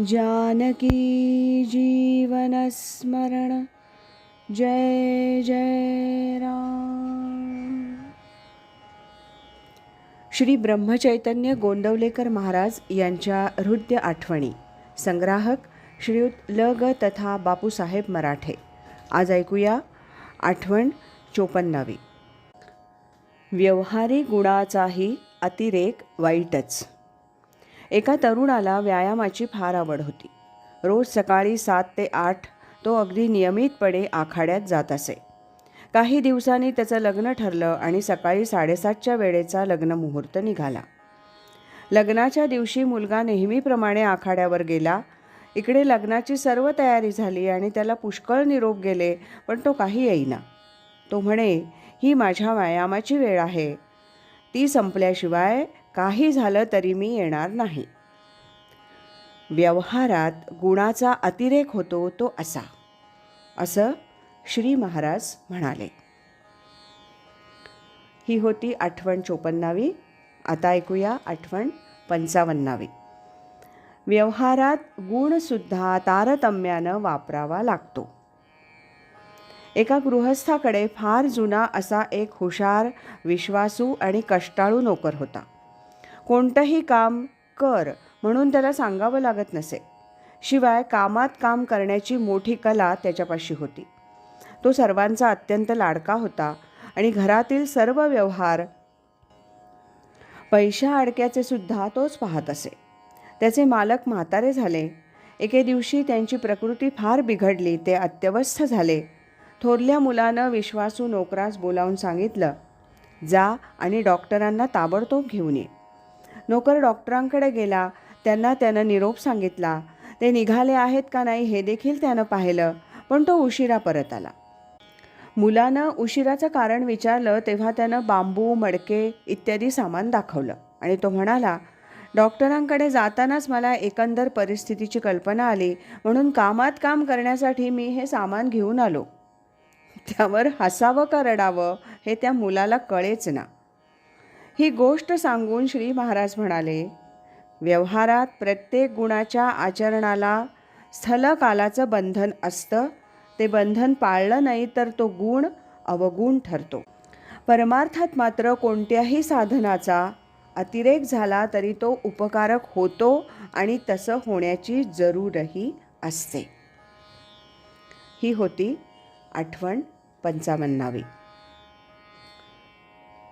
जानकी जीवनस्मरण जय जय राम। श्री ब्रह्मचैतन्य गोंदवलेकर महाराज यांच्या हृदय आठवणी। संग्राहक श्रीयुत ल ग तथा बापूसाहेब मराठे। आज ऐकूया आठवण चोपन्नावी। व्यवहारी गुणाचाही अतिरेक वाईटच। एका तरुणाला व्यायामाची फार आवड होती. रोज सकाळी सात ते आठ तो अगदी नियमितपणे आखाड्यात जात असे. काही दिवसांनी त्याचं लग्न ठरलं आणि सकाळी साडेसातच्या वेळेचा लग्न मुहूर्त निघाला. लग्नाच्या दिवशी मुलगा नेहमीप्रमाणे आखाड्यावर गेला. इकडे लग्नाची सर्व तयारी झाली आणि त्याला पुष्कळ निरोप गेले पण तो काही येईना. तो म्हणे ही माझ्या व्यायामाची वेळ आहे. ती संपल्याशिवाय काही झालं तरी मी येणार नाही. व्यवहारात गुणाचा अतिरेक होतो तो असा असं श्री महाराज म्हणाले. ही होती आठवण चोपन्नावी. आता ऐकूया आठवण पंचावन्नावी. व्यवहारात गुणसुद्धा तारतम्यानं वापरावा लागतो. एका गृहस्थाकडे फार जुना असा एक हुशार विश्वासू आणि कष्टाळू नोकर होता. कोणतंही काम कर म्हणून त्याला सांगावं लागत नसे. शिवाय कामात काम करण्याची मोठी कला त्याच्यापाशी होती. तो सर्वांचा अत्यंत लाडका होता आणि घरातील सर्व व्यवहार पैशा अडक्याचे सुद्धा तोच पाहत असे. त्याचे मालक म्हातारे झाले. एके दिवशी त्यांची प्रकृती फार बिघडली ते अत्यवस्थ झाले. थोरल्या मुलानं विश्वासू नोकरास बोलावून सांगितलं जा आणि डॉक्टरांना ताबडतोब घेऊन ये. नोकर डॉक्टरांकडे गेला. त्यांना त्यानं निरोप सांगितला. ते निघाले आहेत का नाही हे देखील त्यानं पाहिलं पण तो उशिरा परत आला. मुलानं उशिराचं कारण विचारलं तेव्हा त्यानं बांबू मडके इत्यादी सामान दाखवलं आणि तो म्हणाला डॉक्टरांकडे जातानाच मला एकंदर परिस्थितीची कल्पना आली म्हणून कामात काम करण्यासाठी मी हे सामान घेऊन आलो. त्यावर हसावं का रडावं हे त्या मुलाला कळेच ना. ही गोष्ट सांगून श्री महाराज म्हणाले व्यवहारात प्रत्येक गुणाच्या आचरणाला स्थलकालाचं बंधन असतं. ते बंधन पाळलं नाही तर तो गुण अवगुण ठरतो. परमार्थात मात्र कोणत्याही साधनाचा अतिरेक झाला तरी तो उपकारक होतो आणि तसं होण्याची जरूरही असते. ही होती आठवण पंचावन्नावी.